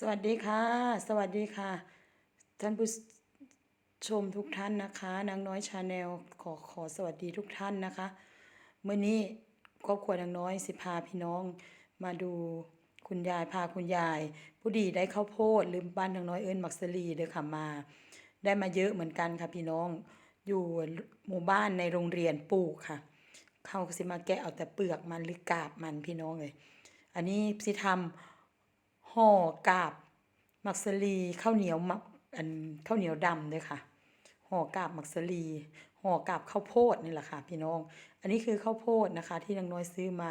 สวัสดีค่ะ สวัสดีค่ะ ท่านผู้ชมทุกท่านนะคะ นางน้อยชาแนลขอขอสวัสดีทุกท่านนะคะเมื่อนี้ครอบครัวนางน้อยสิพาพี่น้องมาดูคุณยายพาคุณยาย ผู้ดีได้ข้าวโพดหรือบ้านนางน้อยเอิญมักสลีเด้อค่ะมา ได้มาเยอะเหมือนกันค่ะพี่น้องอยู่หมู่บ้านในโรงเรียนปลูกค่ะเขาก็สิมาแกะเอาแต่เปลือกมันหรือกาบมันพี่น้องเลย อันนี้สิทำ ห่อกาบมักสลีข้าวเหนียวมักอันข้าวเหนียวดำเลยค่ะ ห่อกาบมักสลีห่อกาบข้าวโพดนี่แหละค่ะ พี่น้อง อันนี้คือข้าวโพดนะคะ ที่นางน้อยซื้อมา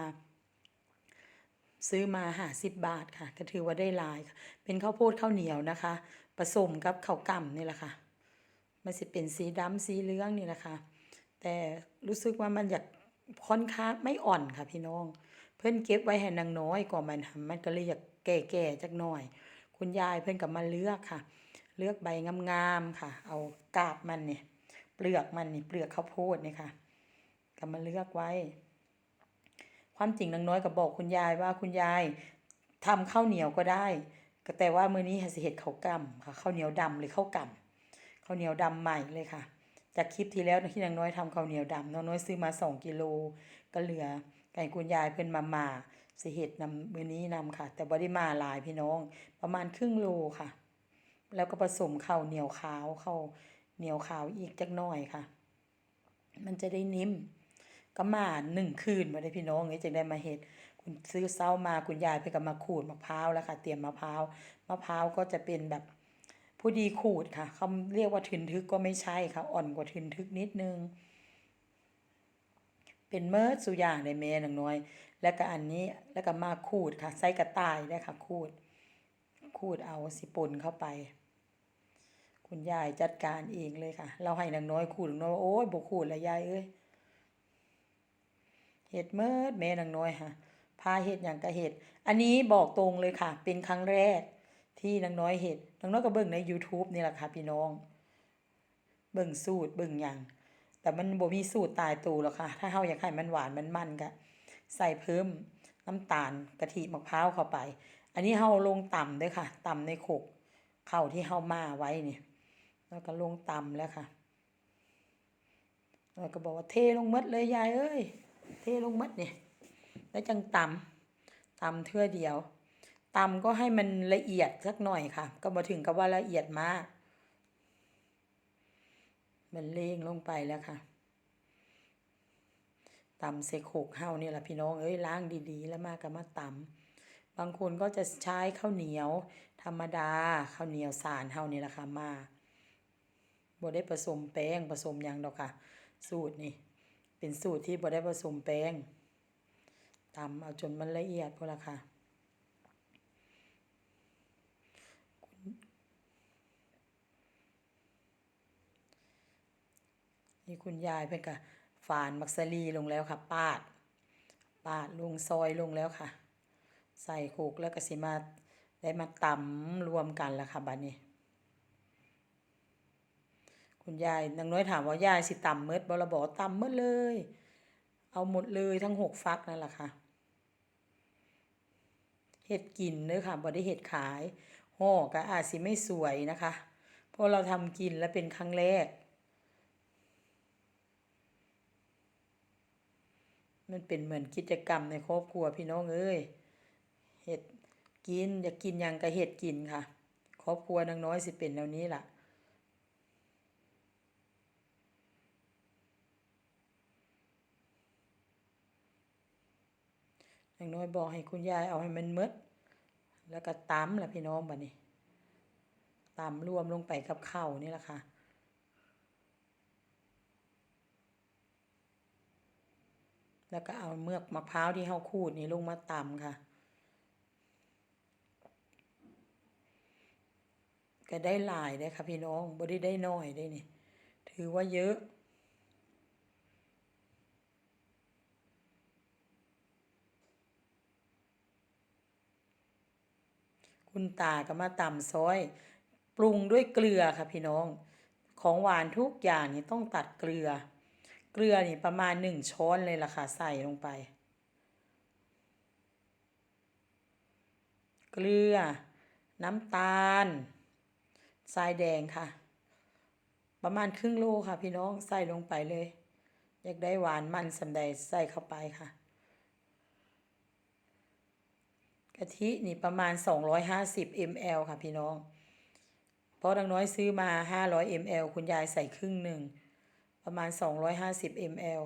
ซื้อมาหาสิบบาทค่ะก็ถือว่าได้ลาย เป็นข้าวโพดข้าวเหนียวนะคะ ผสมกับข้าวกล่ำนี่แหละค่ะมันจะเป็นสีดำสีเหลืองนี่แหละค่ะแต่รู้สึกว่ามันอยากค่อนข้างไม่อ่อนค่ะ พี่น้อง เพื่อนเก็บไว้ให้นางน้อยก่อนมันทำมันก็เลยอยาก แก่ๆจักหน่อย คุณยายเพื่อนก็มาเลือกค่ะ เลือกใบงามๆค่ะ เอากาบมันเนี่ยเปลือกมันนี่เปลือกข้าวโพดนี่ค่ะก็มาเลือกไว้ ความจริงนางน้อยก็บบอกคุณยายว่าคุณยายทำข้าวเหนียวก็ได้ก็แต่ว่ามื้อนี้สิเฮ็ดข้าวกล่ำค่ะข้าวเหนียวดำหรือข้าวกล่ำข้าวเหนียวดำใหม่เลยค่ะ จากคลิปที่แล้วที่นางน้อยทำข้าวเหนียวดำนางน้อยซื้อมาสองกิโลก็เหลือไก่คุณยายเพิ่นมามา สิเฮ็ดนำมือนี้นำค่ะ แต่บ่ได้มาหลายพี่น้อง ประมาณครึ่งโลค่ะ แล้วก็ผสมข้าวเหนียวขาวข้าวเหนียวขาวอีกจักหน่อยค่ะ มันจะได้นิ่มก็มาหนึ่งคืนมาได้พี่น้องเอ้จึงได้มาเฮ็ดคุณซื้อเช้ามาคุณยายเพิ่นก็มาขูดมะพร้าวแล้วค่ะ เตรียมมะพร้าวมะพร้าวก็จะเป็นแบบผู้ดีขูดค่ะเขาเรียกว่าทึนทึกก็ไม่ใช่ค่ะ อ่อนกว่าทึนทึกนิดนึง เป็นเมิดสุอย่างในแม่นางน้อย แล้วก็อันนี้แล้วก็มาขูดค่ะใส่กระต่ายได้ค่ะขูดขูดเอาสิปนเข้าไป คุณยายจัดการเองเลยค่ะ เราให้นางน้อยขูดนางน้อยโอ้ยบ่ขูดละยายเอ้ยเห็ดเมิดแม่นางน้อยค่ะพาเห็ดอย่างก็เห็ดอันนี้บอกตรงเลยค่ะ เป็นครั้งแรก ที่นางน้อยเห็ดนางน้อยก็เบิ่งใน YouTube นี่แหละค่ะพี่น้อง เบิ่งสูตรเบิ่งหยัง แต่มันบ่มีสูตรตายตัวหรอกค่ะ ถ้าเฮาอยากให้มันหวานมันมันก็ใส่เพิ่มน้ำตาลกะทิมะพร้าวเข้าไป อันนี้เฮาลงต่ำเด้อค่ะ ต่ำในโขกเข้าที่เฮามาไว้นี่แล้วก็ลงต่ำแล้วค่ะแล้วก็บอกว่าเทลงหมดเลยยายเอ้ย เทลงมัดเนี่ยแล้วจังตำตำเทื่อเดียวตำก็ให้มันละเอียดสักหน่อยค่ะ ก็มาถึงกับว่าละเอียดมาก มันเลงลงไปแล้วค่ะตำใส่โขกเฮานี่แหละพี่น้องเอ้ยล้างดีๆ แล้วมาก็มาตำบางคนก็จะใช้ข้าวเหนียว ธรรมดาข้าวเหนียวสารเฮานี่แหละค่ะมาบ่ได้ผสมแป้งผสมยังดอกค่ะ สูตรนี่ เป็นสูตรที่บ่ได้ผสมแป้งตำเอาจนมันละเอียดพอละค่ะ นี่คุณยายเพิ่นก็ฝานมักสลีลงแล้วค่ะ ปาด ปาดลงซอยลงแล้วค่ะ ใส่โขกแล้วก็สิมาได้มาตำรวมกันแล้วค่ะบัดนี้ คุณยายนางน้อยถามว่ายายสิตำเมดบ่ละบอกว่าตำเมดเลย เอาหมดเลยทั้งหกฟักนั่นแหละค่ะเห็ดกินเด้อค่ะบ่ได้เห็ดขายห่อก็อาจสิไม่สวยนะคะ เพราะเราทำกินแล้วเป็นครั้งแรก มันเป็นเหมือนกิจกรรมในครอบครัวพี่น้องเอ้ยเห็ดกินอยากกินยังก็เห็ดกินค่ะ ครอบครัวนางน้อยสิเป็นแนวนี้ล่ะนางน้อยบอกให้คุณยายเอาให้มันหมดแล้วก็ตำล่ะพี่น้องบัดนี้ตำรวมลงไปกับข้าวนี่แหละค่ะ แล้วก็เอาเมือกมะพร้าวที่เฮาขูดนี่ลงมาตำค่ะ ก็ได้หลายได้ค่ะพี่น้องบ่ได้ได้น้อยได้นี่ถือว่าเยอะคุณตาก็มาตำซอย ปรุงด้วยเกลือค่ะพี่น้อง ของหวานทุกอย่างนี่ต้องตัดเกลือ เกลือนี่ประมาณหนึ่งช้อนเลยล่ะค่ะใส่ลงไป เกลือ น้ำตาลทรายแดงค่ะ ประมาณครึ่งโลค่ะ พี่น้องใส่ลงไปเลย อยากได้หวานมันสำใดใส่เข้าไปค่ะกะทินี่ประมาณ 250 ml ค่ะพี่น้อง เพราะดังน้อยซื้อมา 500 ml คุณยายใส่ครึ่งหนึ่ง ประมาณ 250 ml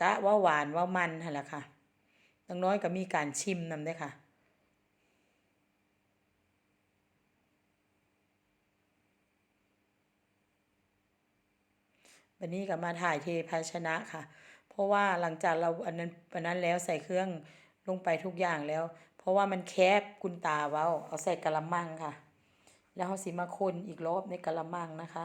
กะว่าหวานว่ามันหั่นละค่ะดังน้อยก็มีการชิมนำได้ค่ะวันนี้ก็มาถ่ายเทภาชนะค่ะ เพราะว่าหลังจากเราอันนั้นอันนั้นแล้วใส่เครื่องลงไปทุกอย่างแล้ว เพราะว่ามันแคบคุณตาเว้า เอาใส่กะละมังค่ะ แล้วเขาสิมาคนอีกรอบในกะละมังนะคะ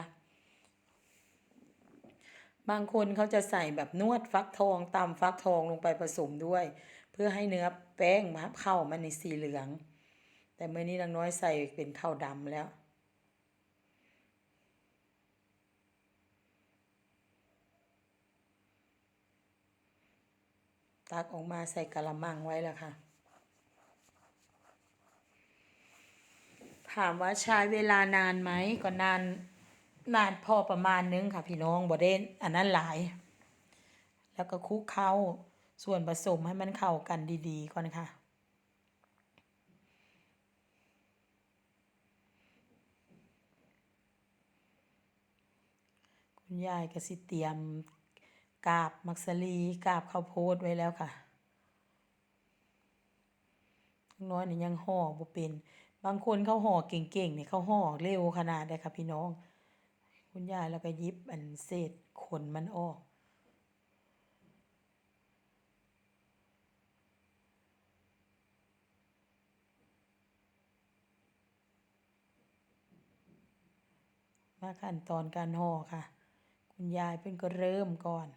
บางคนเขาจะใส่แบบนวดฟักทองตำฟักทองลงไปผสมด้วย เพื่อให้เนื้อแป้งมาเข้ามันในสีเหลือง แต่เมื่อนี้นางน้อยใส่เป็นข้าวดำแล้วตักออกมาใส่กะละมังไว้แล้วค่ะ ถามว่าใช้เวลานานไหมก็นาน นานพอประมาณนึงค่ะพี่น้องบ่ได้อันนั้นหลาย แล้วก็คลุกเข้าส่วนผสมให้มันเข้ากันดีๆก่อนค่ะคุณยายก็สิเตรียมกาบมักสลีกาบข้าวโพดไว้แล้วค่ะน้อยนี่ยังห่อบ่เป็น บางคนเขาห่อเก่งๆเนี่ยเขาห่อเร็วขนาดได้ค่ะพี่น้อง คุณยายแล้วก็ยิบอันเศษขนมันออก มาขั้นตอนการห่อค่ะ คุณยายเพิ่นก็เริ่มก่อน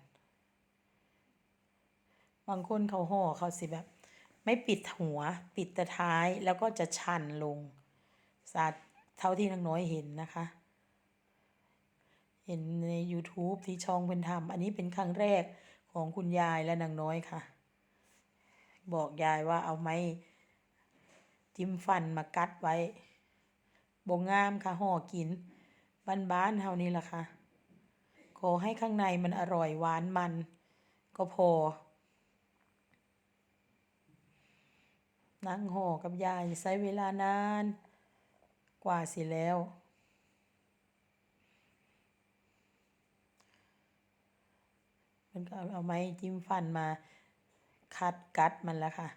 บางคนเขาห่อเขาสิแบบ ไม่ปิดหัวปิดแต่ท้ายแล้วก็จะชันลงสาดเท่าที่นางน้อยเห็นนะคะ เห็นใน YouTube ที่ช่องเพิ่นทำอันนี้เป็นครั้งแรกของคุณยายและนางน้อยค่ะ บอกยายว่าเอาไม้จิ้มฟันมากัดไว้บ่งามค่ะห่อกิน บ้านๆเฮานี่ล่ะค่ะ ขอให้ข้างในมันอร่อยหวานมัน ก็พอ นั่งห่อกับยายใช้เวลานาน กว่าสิแล้ว มันก็เอาไม้จิ้มฟันมาคัดกัดมันแล้วค่ะ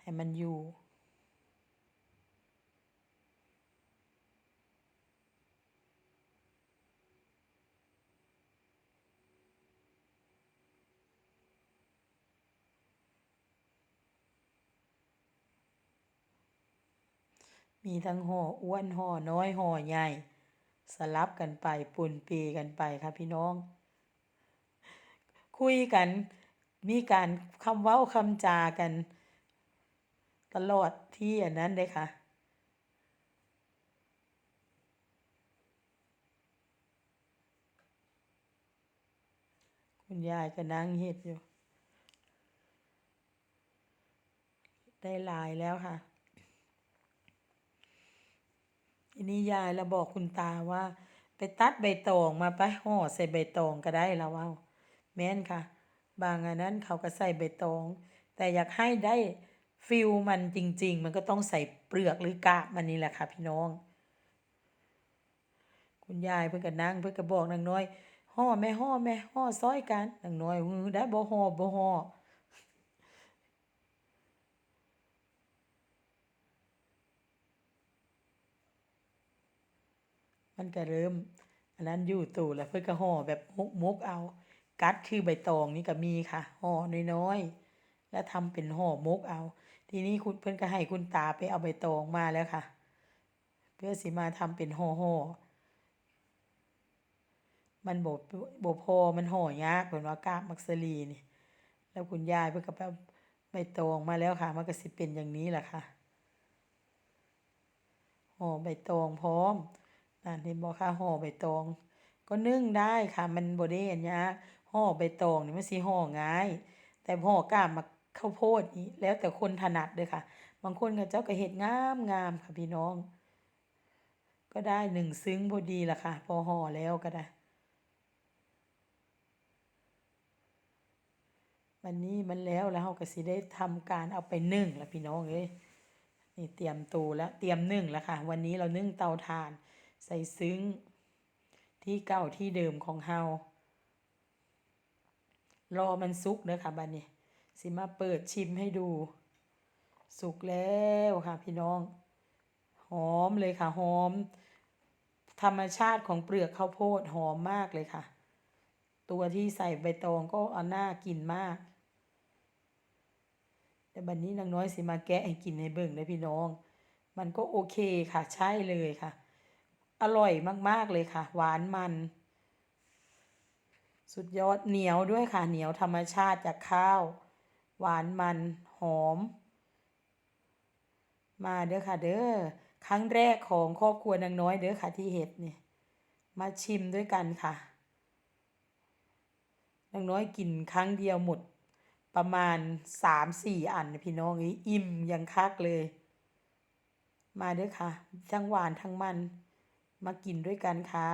ให้มันอยู่ มีทั้งห่ออ้วนห่อน้อยห่อใหญ่ สลับกันไปปนเปกันไปค่ะพี่น้อง คุยกัน มีการคำเว้าคำจากัน ตลอดที่อันนั้นเลยค่ะคุณยายก็นั่งเฮ็ดอยู่ ได้ลายแล้วค่ะทีนี้ยายเราบอกคุณตาว่า ไปตัดใบตองมาไปห่อใส่ใบตองก็ได้แล้วว่า แม่นค่ะ บางอันนั้นเขาก็ใส่ใบตอง แต่อยากให้ได้ฟิลมันจริง ๆ มันก็ต้องใส่เปลือกหรือกาบมันนี่แหละค่ะ พี่น้อง คุณยายเพิ่นก็นั่งเพิ่นก็บอกนางน้อยห่อแม่ห่อแม่ห่อซอยกันนางน้อยอื้อได้บ่ห่อบ่ห่อมันก็เริ่ม อันนั้นอยู่ตู่แล้วเพิ่นก็ห่อแบบมุกๆเอา กัดคือใบตองนี่ก็มีค่ะห่อน้อยๆ แล้วทำเป็นห่อมุกเอา ทีนี้คุณเพิ่อนก็ให้คุณตาไปเอาใบตองมาแล้วค่ะ เพื่อสิมาทำเป็นห่อๆมันบ่บ่พอมันห่อยากเพิ่นว่ากาบมักสลีนี่ แล้วคุณยายเพิ่นก็ไปเอาใบตองมาแล้วค่ะมันก็สิเป็นอย่างนี้แหละค่ะห่อใบตองพร้อมนั่นเห็นบ่คะห่อใบตอง ก็นึ่งได้ค่ะ มันบ่ได้อันยาก ห่อใบตองนี่มันสิห่อง่าย แต่ห่อกามักข้าวโพดนี่แล้วแต่คนถนัดเด้อค่ะ บางคนเขาเจ้าก็เฮ็ดงามๆค่ะพี่น้อง ก็ได้หนึ่งซึ้งพอดีละค่ะ พอห่อแล้วก็ได้วันนี้มันแล้วแล้วเราก็สิได้ทำการเอาไปนึ่งแล้วพี่น้องเอ้ยนี่เตรียมตูแล้วเตรียมนึ่งแล้วค่ะ วันนี้เรานึ่งเตาถ่าน ใส่ซึ้งที่เก่าที่เดิมของเฮา รอมันสุกเด้อค่ะบัดนี้ สิมาเปิดชิมให้ดู สุกแล้วค่ะพี่น้อง หอมเลยค่ะหอม ธรรมชาติของเปลือกข้าวโพดหอมมากเลยค่ะ ตัวที่ใส่ใบตองก็เอาหน้ากินมาก แต่บัดนนี้นางน้อยสิมาแกะให้กินให้เบิ่งเลยพี่น้อง มันก็โอเคค่ะใช่เลยค่ะ อร่อยมากๆเลยค่ะ หวานมัน สุดยอดเหนียวด้วยค่ะเหนียวธรรมชาติจากข้าว หวานมันหอม มาเด้อค่ะเด้อครั้งแรกของครอบครัวนางน้อยเด้อค่ะที่เฮ็ดนี่ยมาชิมด้วยกันค่ะนางน้อยกินครั้งเดียวหมดประมาณสามสี่อันพี่น้องเอ้อิ่มยังคักเลย มาเด้อค่ะ ทั้งหวานทั้งมัน มากินด้วยกันค่ะ